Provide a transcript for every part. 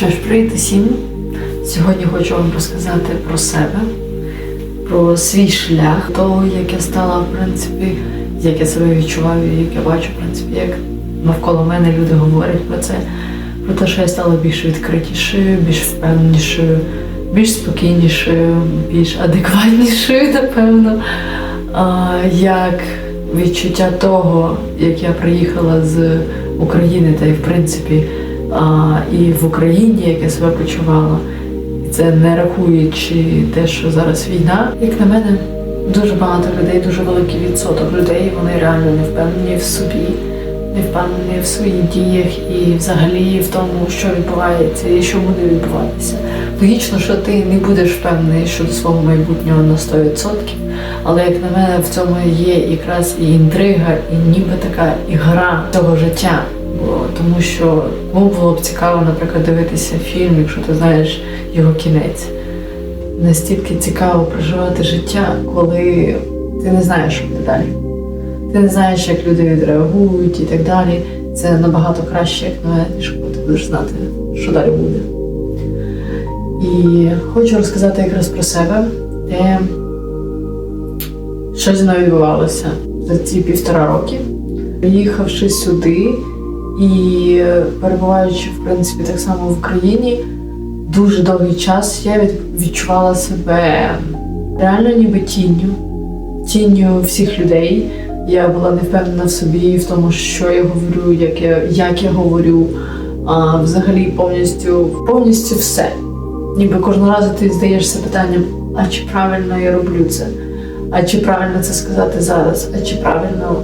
що ж, привіт усім! Сьогодні хочу вам розказати про себе, про свій шлях, того, як я стала, в принципі, як я себе відчуваю, як я бачу, в принципі, як навколо мене люди говорять про це, про те, що я стала більш відкритішою, більш впевненішою, більш спокійнішою, більш адекватнішою, напевно. А, як відчуття того, як я приїхала з України, та й в принципі а, і в Україні, як я себе почувала. Це не рахуючи те, що зараз війна. Як на мене, дуже багато людей, дуже великий відсоток людей, вони реально не впевнені в собі, не впевнені в своїх діях і взагалі в тому, що відбувається і що буде відбуватися. Логічно, що ти не будеш впевнений щодо свого майбутнього на 100%, але як на мене, в цьому є якраз і інтрига, і ніби така ігра цього життя. Тому що ну, було б цікаво, наприклад, дивитися фільм, якщо ти знаєш його кінець. Настільки цікаво проживати життя, коли ти не знаєш, що буде далі. Ти не знаєш, як люди відреагують і так далі. Це набагато краще, як мене, ніж коли ти будеш знати, що далі буде. І хочу розказати якраз про себе, де що зі мною відбувалося за ці півтора роки. Приїхавши сюди і перебуваючи, в принципі, так само в Україні, дуже довгий час я відчувала себе реально ніби тінню, тінню всіх людей. Я була не впевнена в собі, в тому, що я говорю, як я, як я говорю, а взагалі повністю, повністю все. Ніби кожного разу ти здаєшся питанням, а чи правильно я роблю це? А чи правильно це сказати зараз? А чи правильно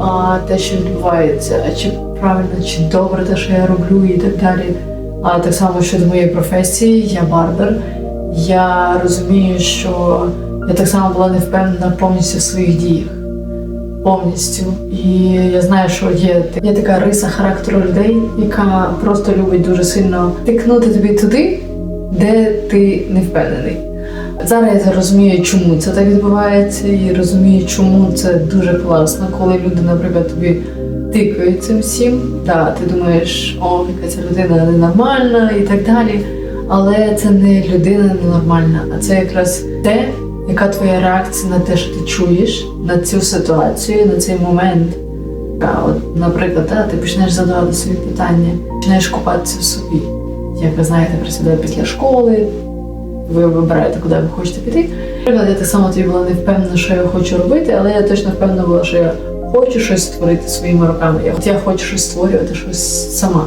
а, те, що відбувається? А чи правильно, чи добре те, що я роблю, і так далі. А так само щодо моєї професії, я барбер. Я розумію, що я так само була не впевнена повністю в своїх діях. Повністю. І я знаю, що є, є така риса характеру людей, яка просто любить дуже сильно тикнути тобі туди, де ти не впевнений. Зараз я розумію, чому це так відбувається, і розумію, чому це дуже класно, коли люди, наприклад, тобі тикають цим всім. Да, ти думаєш, о, яка ця людина ненормальна і так далі. Але це не людина ненормальна, а це якраз те, яка твоя реакція на те, що ти чуєш, на цю ситуацію, на цей момент. А от, наприклад, да, ти почнеш задавати собі питання, почнеш купатися в собі. Як ви знаєте, присідає після школи, ви вибираєте, куди ви хочете піти. Наприклад, я так само тоді була не впевнена, що я хочу робити, але я точно впевнена була, що я хочу щось створити своїми руками. Я, я хочу щось створювати щось сама.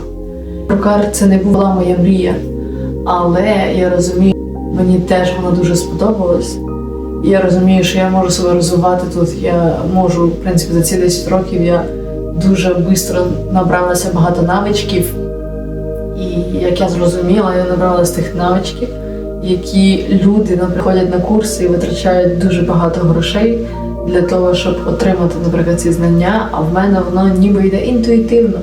Рукар це не була моя мрія, але я розумію, мені теж вона дуже сподобалась. І я розумію, що я можу себе розвивати тут. Я можу, в принципі, за ці 10 років я дуже швидко набралася багато навичків. І як я зрозуміла, я набрала з тих навичків, які люди наприклад, ходять на курси і витрачають дуже багато грошей для того, щоб отримати, наприклад, ці знання, а в мене воно ніби йде інтуїтивно.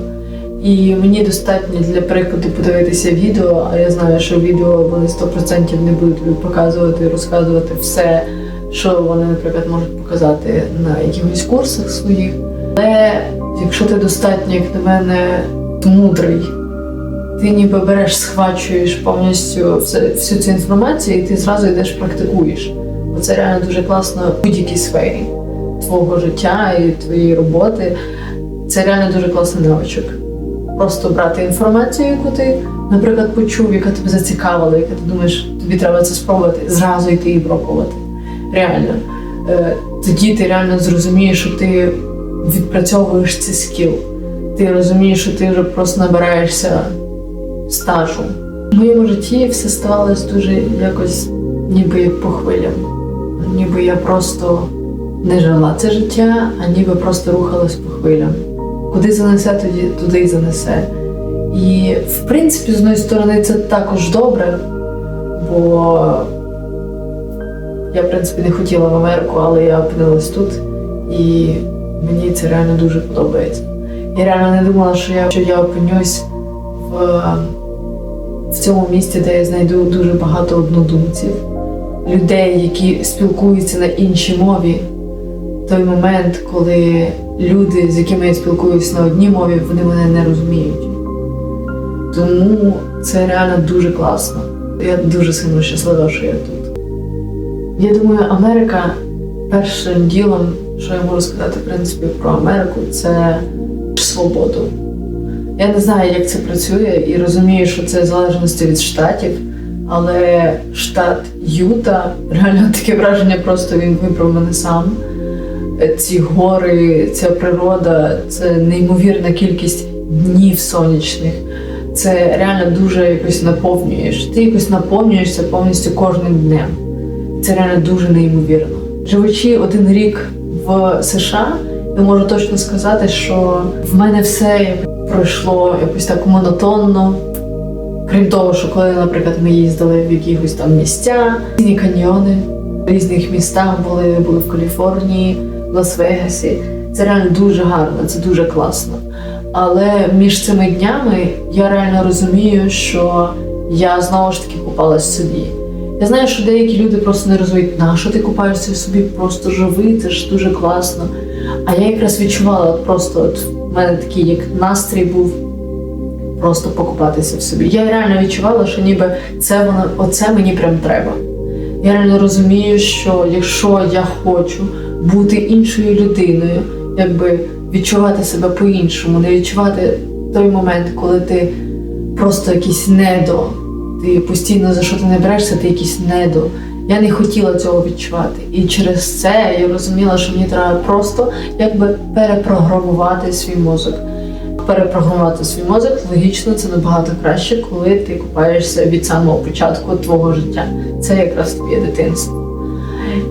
І мені достатньо для прикладу подивитися відео, а я знаю, що відео вони 100% не будуть тобі показувати розказувати все, що вони, наприклад, можуть показати на якихось курсах своїх. Але якщо ти достатньо, як на мене, мудрий, ти ніби береш, схвачуєш повністю всю цю інформацію, і ти зразу йдеш практикуєш. Бо це реально дуже класно в будь-якій сфері твого життя і твоєї роботи. Це реально дуже класний навичок. Просто брати інформацію, яку ти, наприклад, почув, яка тебе зацікавила, яка ти думаєш, тобі треба це спробувати, зразу йти і пробувати. Реально. Е, Тоді ти реально зрозумієш, що ти відпрацьовуєш цей скіл. Ти розумієш, що ти вже просто набираєшся стажу. В моєму житті все ставалось дуже якось ніби по хвилям. Ніби я просто не жила це життя, а ніби просто рухалась по хвилям. Куди занесе, тоді туди й занесе. І в принципі, з однієї сторони, це також добре, бо я, в принципі, не хотіла в Америку, але я опинилась тут, і мені це реально дуже подобається. Я реально не думала, що я, що я опинюсь в, в цьому місці, де я знайду дуже багато однодумців, людей, які спілкуються на іншій мові. Той момент, коли люди, з якими я спілкуюся на одній мові, вони мене не розуміють. Тому це реально дуже класно. Я дуже сильно щаслива, що я тут. Я думаю, Америка першим ділом, що я можу сказати, в принципі, про Америку, це свободу. Я не знаю, як це працює, і розумію, що це в залежності від штатів, але штат Юта реально таке враження, просто він вибрав мене сам. Ці гори, ця природа, це неймовірна кількість днів сонячних. Це реально дуже якось наповнюєш. Ти якось наповнюєшся повністю кожним днем. Це реально дуже неймовірно. Живучи один рік в США, я можу точно сказати, що в мене все пройшло якось так монотонно. Крім того, що коли, наприклад, ми їздили в якихось там місця, різні каньйони, в різних містах були, були в Каліфорнії, в Лас-Вегасі. Це реально дуже гарно, це дуже класно. Але між цими днями я реально розумію, що я знову ж таки купалась в собі. Я знаю, що деякі люди просто не розуміють, на що ти купаєшся в собі, просто живи, це ж дуже класно. А я якраз відчувала просто, от в мене такий як настрій був просто покупатися в собі. Я реально відчувала, що ніби це воно, оце мені прям треба. Я реально розумію, що якщо я хочу бути іншою людиною, якби відчувати себе по-іншому, не відчувати той момент, коли ти просто якийсь недо, ти постійно за що ти не берешся, ти якийсь недо. Я не хотіла цього відчувати. І через це я розуміла, що мені треба просто якби перепрограмувати свій мозок. Перепрограмувати свій мозок логічно це набагато краще, коли ти купаєшся від самого початку твого життя. Це якраз твоє дитинство.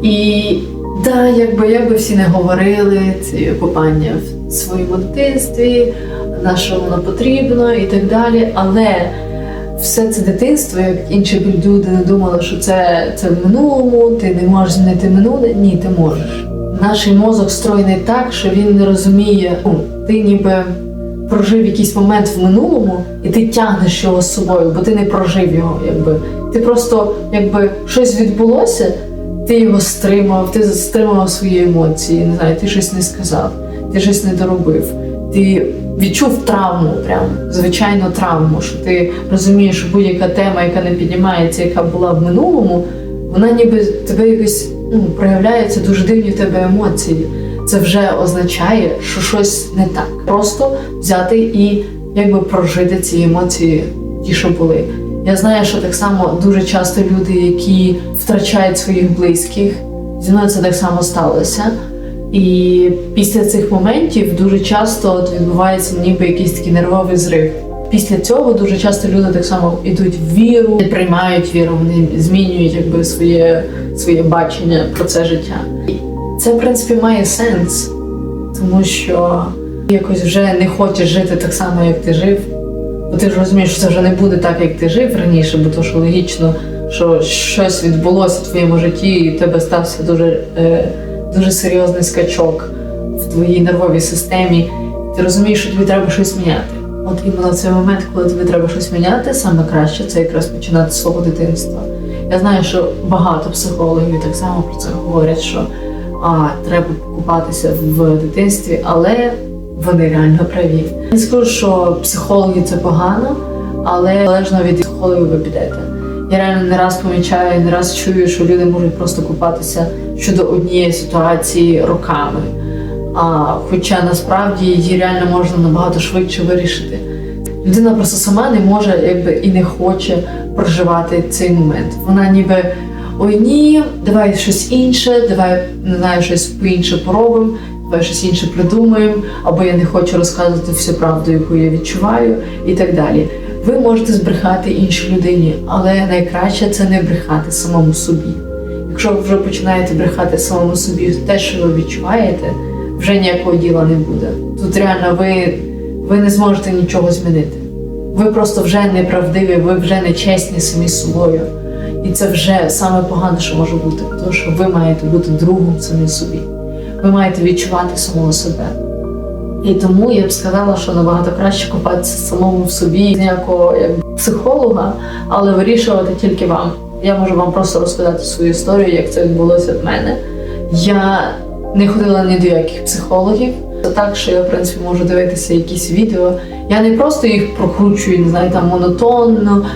І да, якби як би всі не говорили, це купання в своєму дитинстві, на що воно потрібно і так далі. Але все це дитинство, як інші люди не думали, що це, це в минулому, ти не можеш змінити минуле. Ні, ти можеш. Наш мозок строєний так, що він не розуміє, ну, ти ніби прожив якийсь момент в минулому, і ти тягнеш його з собою, бо ти не прожив його. Якби. Ти просто, якби щось відбулося, ти його стримав, ти стримав свої емоції, не знаю, ти щось не сказав, ти щось не доробив. Ти відчув травму, прям звичайну травму, що ти розумієш, що будь-яка тема, яка не піднімається, яка була в минулому, вона ніби тебе якось ну, проявляється дуже дивні в тебе емоції. Це вже означає, що щось не так. Просто взяти і якби прожити ці емоції, ті, що були. Я знаю, що так само дуже часто люди, які втрачають своїх близьких, зі мною це так само сталося. І після цих моментів дуже часто от відбувається ніби якийсь такий нервовий зрив. Після цього дуже часто люди так само йдуть в віру, не приймають віру, вони змінюють якби своє, своє бачення про це життя. Це, в принципі, має сенс, тому що якось вже не хочеш жити так само, як ти жив. Ти ж розумієш, що це вже не буде так, як ти жив раніше, бо то що логічно, що щось відбулося в твоєму житті, і в тебе стався дуже, е, дуже серйозний скачок в твоїй нервовій системі. Ти розумієш, що тобі треба щось міняти. От іменно цей момент, коли тобі треба щось міняти, саме краще це якраз починати з свого дитинства. Я знаю, що багато психологів так само про це говорять, що а, треба купатися в дитинстві, але вони реально праві. Не скажу, що психологи це погано, але залежно від психологів ви підете. Я реально не раз помічаю, не раз чую, що люди можуть просто купатися щодо однієї ситуації роками. А хоча насправді її реально можна набагато швидше вирішити. Людина просто сама не може якби і не хоче проживати цей момент. Вона ніби ой ні, давай щось інше, давай не знаю, щось по-інше поробимо, давай щось інше придумаємо, або я не хочу розказувати всю правду, яку я відчуваю, і так далі. Ви можете збрехати іншій людині, але найкраще це не брехати самому собі. Якщо ви вже починаєте брехати самому собі те, що ви відчуваєте, вже ніякого діла не буде. Тут реально ви, ви не зможете нічого змінити. Ви просто вже неправдиві, ви вже не чесні самі з собою. І це вже саме погане, що може бути, тому що ви маєте бути другом самі собі. Ви маєте відчувати самого себе. І тому я б сказала, що набагато краще купатися самому в собі ніякого як психолога, але вирішувати тільки вам. Я можу вам просто розказати свою історію, як це відбулося в мене. Я не ходила ні до яких психологів. Це так, що я в принципі можу дивитися якісь відео. Я не просто їх прокручую, не знаю, там монотонно,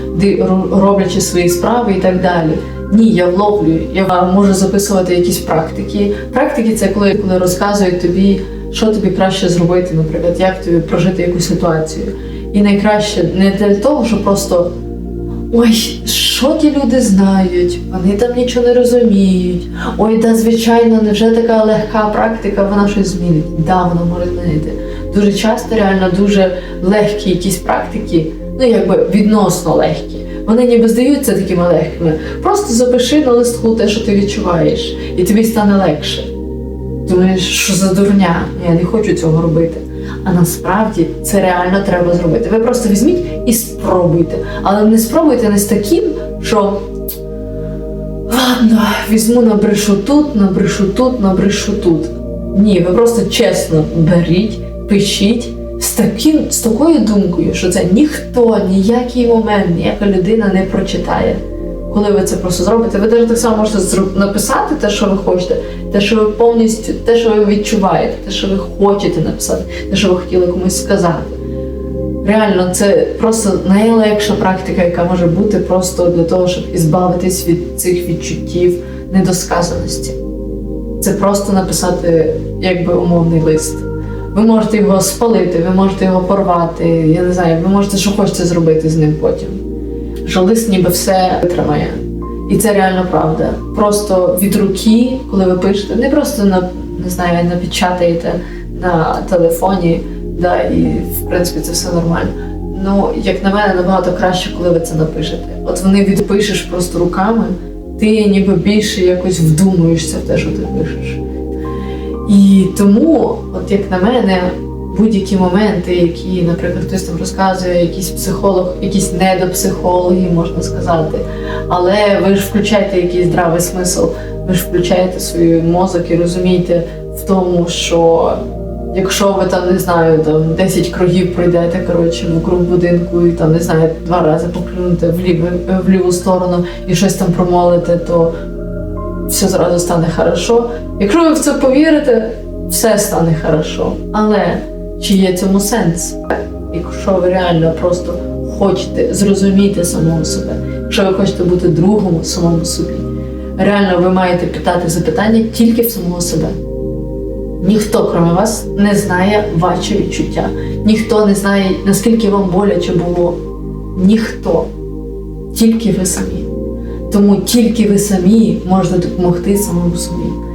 роблячи свої справи і так далі. Ні, я вловлюю. Я можу записувати якісь практики. Практики це коли, коли розказують тобі, що тобі краще зробити, наприклад, як тобі прожити якусь ситуацію. І найкраще не для того, щоб просто ой, що ті люди знають, вони там нічого не розуміють. Ой, да, звичайно, невже така легка практика, вона щось змінить. Да, вона може змінити. Дуже часто реально дуже легкі якісь практики, ну якби відносно легкі. Вони ніби здаються такими легкими. Просто запиши на листку те, що ти відчуваєш, і тобі стане легше. Думаєш, що за дурня? Я не хочу цього робити. А насправді це реально треба зробити. Ви просто візьміть і спробуйте. Але не спробуйте не з таким, що ладно, візьму набрешу тут, набрешу тут, набрешу тут. Ні, ви просто чесно беріть, пишіть з, таким, з такою думкою, що це ніхто, ніякий момент, ніяка людина не прочитає. Коли ви це просто зробите, ви навіть так само можете написати те, що ви хочете, те, що ви повністю, те, що ви відчуваєте, те, що ви хочете написати, те, що ви хотіли комусь сказати. Реально, це просто найлегша практика, яка може бути просто для того, щоб ізбавитись від цих відчуттів недосказаності. Це просто написати якби умовний лист. Ви можете його спалити, ви можете його порвати. Я не знаю, ви можете що хочете зробити з ним потім. Що лист ніби все витримає. І це реально правда. Просто від руки, коли ви пишете, не просто на не знаю, напечатаєте на телефоні, да, і в принципі це все нормально. Ну, як на мене, набагато краще, коли ви це напишете. От вони відпишеш просто руками, ти ніби більше якось вдумуєшся в те, що ти пишеш. І тому, от як на мене, будь-які моменти, які, наприклад, хтось там розказує, якийсь психолог, якісь недопсихологи, можна сказати. Але ви ж включаєте якийсь здравий смисл, ви ж включаєте свій мозок і розумієте в тому, що якщо ви там не знаю, там 10 кругів пройдете коротше вокруг будинку і там не знаю, два рази поклюнете в ліву, в ліву сторону і щось там промолите, то все зразу стане хорошо. Якщо ви в це повірите, все стане хорошо. Але чи є цьому сенс? Якщо ви реально просто хочете зрозуміти самого себе, якщо ви хочете бути другом самому собі, реально ви маєте питати запитання тільки в самого себе. Ніхто, крім вас, не знає ваші відчуття. Ніхто не знає, наскільки вам боляче було. Ніхто. Тільки ви самі. Тому тільки ви самі можете допомогти самому собі.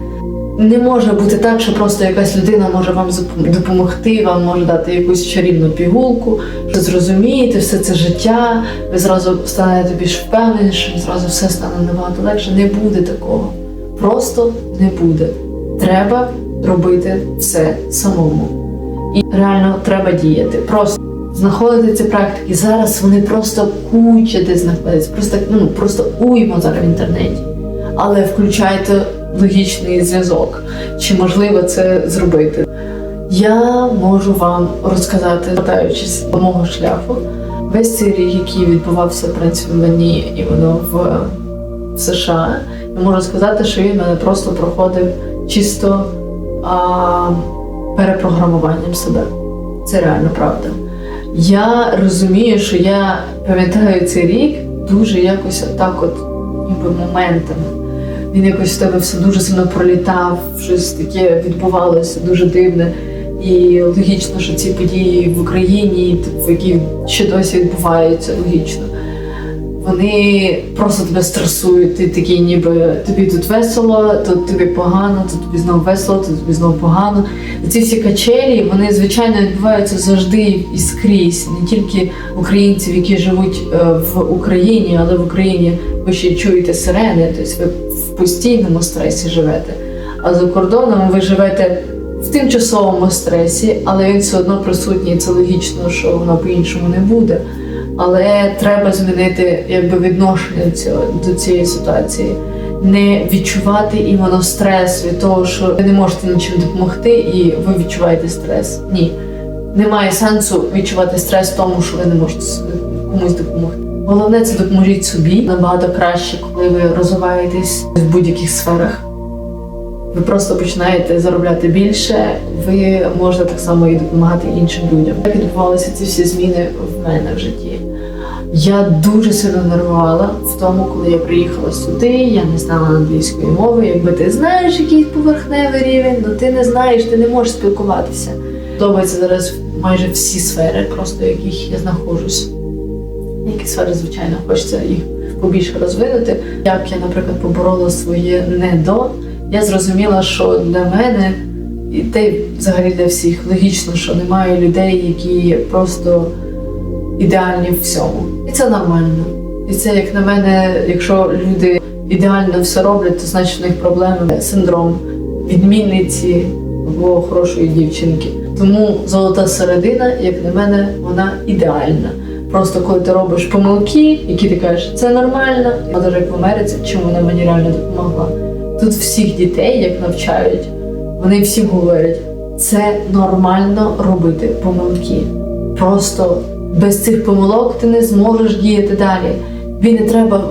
Не може бути так, що просто якась людина може вам допомогти, вам може дати якусь чарівну пігулку, що зрозумієте все це життя, ви зразу станете більш впевненішим, зразу все стане набагато легше. Не буде такого. Просто не буде. Треба робити все самому. І реально треба діяти. Просто знаходити ці практики. Зараз вони просто куча де знаходяться, просто, ну, просто уймо зараз в інтернеті. Але включайте логічний зв'язок. Чи можливо це зробити? Я можу вам розказати, повертаючись до мого шляху, весь цей рік, який відбувався в мені іменно в в США, я можу сказати, що він мене просто проходив чисто а, перепрограмуванням себе. Це реально правда. Я розумію, що я пам'ятаю цей рік дуже якось отак, от ніби моментами. Він якось в тебе все дуже сильно пролітав, щось таке відбувалося дуже дивне. І логічно, що ці події в Україні, типу, які ще досі відбуваються, логічно. Вони просто тебе стресують. Ти такий, ніби тобі тут весело, тут тобі погано, тут тобі знову весело, тут тобі знову погано. Ці всі качелі, вони звичайно відбуваються завжди і скрізь, не тільки українців, які живуть е, в Україні, але в Україні ви ще чуєте сирени, тобто ви в постійному стресі живете. А за кордоном ви живете в тимчасовому стресі, але він все одно присутній. Це логічно, що воно по-іншому не буде. Але треба змінити якби відношення цього до цієї ситуації, не відчувати іменно стрес від того, що ви не можете нічим допомогти, і ви відчуваєте стрес. Ні, немає сенсу відчувати стрес тому, що ви не можете комусь допомогти. Головне це допоможіть собі набагато краще, коли ви розвиваєтесь в будь-яких сферах. Ви просто починаєте заробляти більше, ви можете так само і допомагати іншим людям. Як відбувалися ці всі зміни в мене в житті? Я дуже сильно нервувала в тому, коли я приїхала сюди, я не знала англійської мови. Якби ти знаєш якийсь поверхневий рівень, але ти не знаєш, ти не можеш спілкуватися. Подобається зараз майже всі сфери, просто в яких я знаходжусь. Які сфери, звичайно, хочеться їх побільше розвинути. Як я, наприклад, поборола своє не до, я зрозуміла, що для мене і й взагалі для всіх логічно, що немає людей, які просто ідеальні в всьому. І це нормально. І це, як на мене, якщо люди ідеально все роблять, то значить у них проблеми синдром відмінниці або хорошої дівчинки. Тому золота середина, як на мене, вона ідеальна. Просто коли ти робиш помилки, які ти кажеш, це нормально, і навіть як в Америці, чим вона мені реально допомогла. Тут всіх дітей, як навчають, вони всім говорять, це нормально робити помилки. Просто без цих помилок ти не зможеш діяти далі. Тобі не треба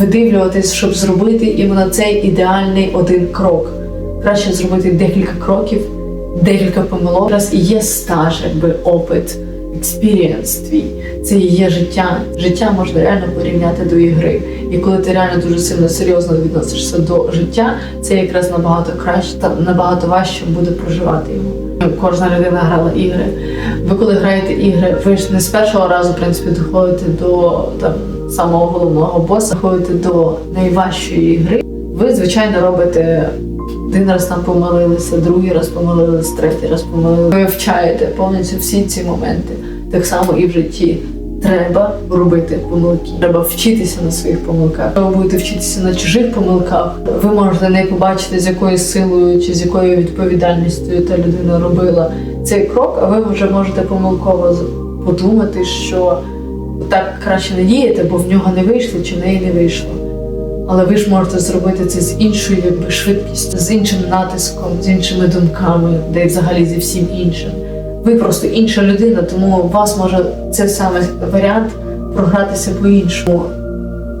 видивлюватись, щоб зробити іменно цей ідеальний один крок. Краще зробити декілька кроків, декілька помилок. Раз і є стаж, якби опит, експірієнс твій. Це і є життя. Життя можна реально порівняти до ігри. І коли ти реально дуже сильно серйозно відносишся до життя, це якраз набагато краще та набагато важче буде проживати його. Кожна людина грала ігри. Ви коли граєте ігри, ви ж не з першого разу, в принципі, доходите до там самого головного боса, доходите до найважчої гри. Ви, звичайно, робите один раз там помилилися, другий раз помилилися, третій раз помилилися. Ви вивчаєте повністю всі ці моменти. Так само і в житті. Треба робити помилки. Треба вчитися на своїх помилках. Ви будете вчитися на чужих помилках. Ви можете не побачити, з якою силою чи з якою відповідальністю та людина робила цей крок, а ви вже можете помилково подумати, що так краще не діяти, бо в нього не вийшло чи в неї не вийшло. Але ви ж можете зробити це з іншою якби, швидкістю, з іншим натиском, з іншими думками, де й взагалі зі всім іншим. Ви просто інша людина, тому у вас може це саме варіант програтися по-іншому.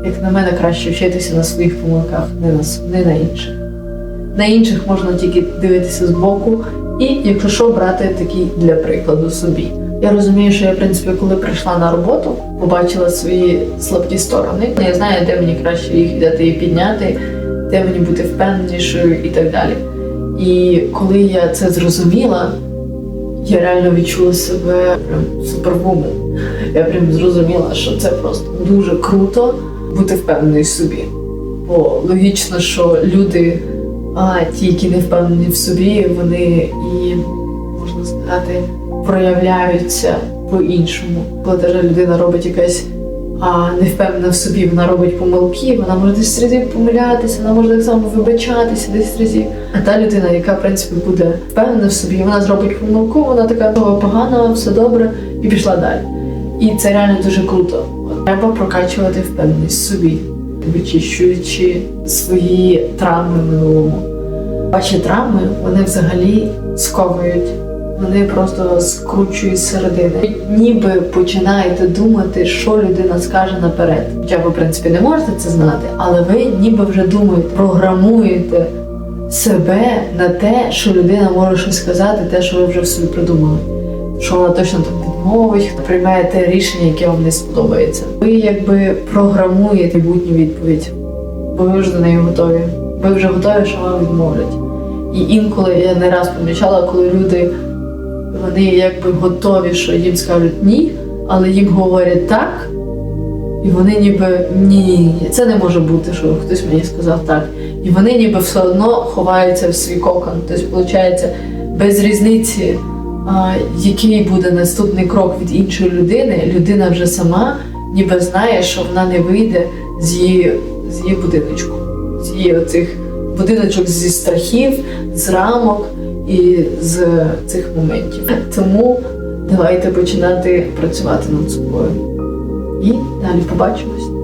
Як на мене, краще вчитися на своїх помилках, не на, не на інших. На інших можна тільки дивитися збоку, і, якщо що, брати такий для прикладу собі. Я розумію, що я, в принципі, коли прийшла на роботу, побачила свої слабкі сторони. Я знаю, де мені краще їх взяти і підняти, де мені бути впевненішою і так далі. І коли я це зрозуміла, я реально відчула себе прям супервумен. Я прям зрозуміла, що це просто дуже круто бути впевненою в собі. Бо логічно, що люди, а ті, які не впевнені в собі, вони і можна сказати проявляються по-іншому. Коли даже людина робить якась а, не впевнена в собі, вона робить помилки, вона може десь разів помилятися, вона може так само вибачатися десь разів. А та людина, яка в принципі буде впевнена в собі, вона зробить помилку, вона така того погано, все добре, і пішла далі. І це реально дуже круто. Треба прокачувати впевненість в собі, вичищуючи свої травми минулому. Ваші травми вони взагалі сковують. Вони просто скручують середини. Ніби починаєте думати, що людина скаже наперед. Хоча ви, в принципі, не можете це знати, але ви ніби вже думаєте, програмуєте себе на те, що людина може щось сказати, те, що ви вже в собі придумали. Що вона точно там відмовить, приймаєте рішення, яке вам не сподобається. Ви якби програмуєте майбутню відповідь, бо ви вже до неї готові. Ви вже готові, що вам відмовлять. І інколи я не раз помічала, коли люди вони якби готові, що їм скажуть ні, але їм говорять так, і вони ніби ні, це не може бути, що хтось мені сказав так. І вони ніби все одно ховаються в свій кокон. Тобто, виходить, без різниці, який буде наступний крок від іншої людини, людина вже сама ніби знає, що вона не вийде з її, з її будиночку, з її оцих будиночок зі страхів, з рамок і з цих моментів. Тому давайте починати працювати над собою. І далі побачимось.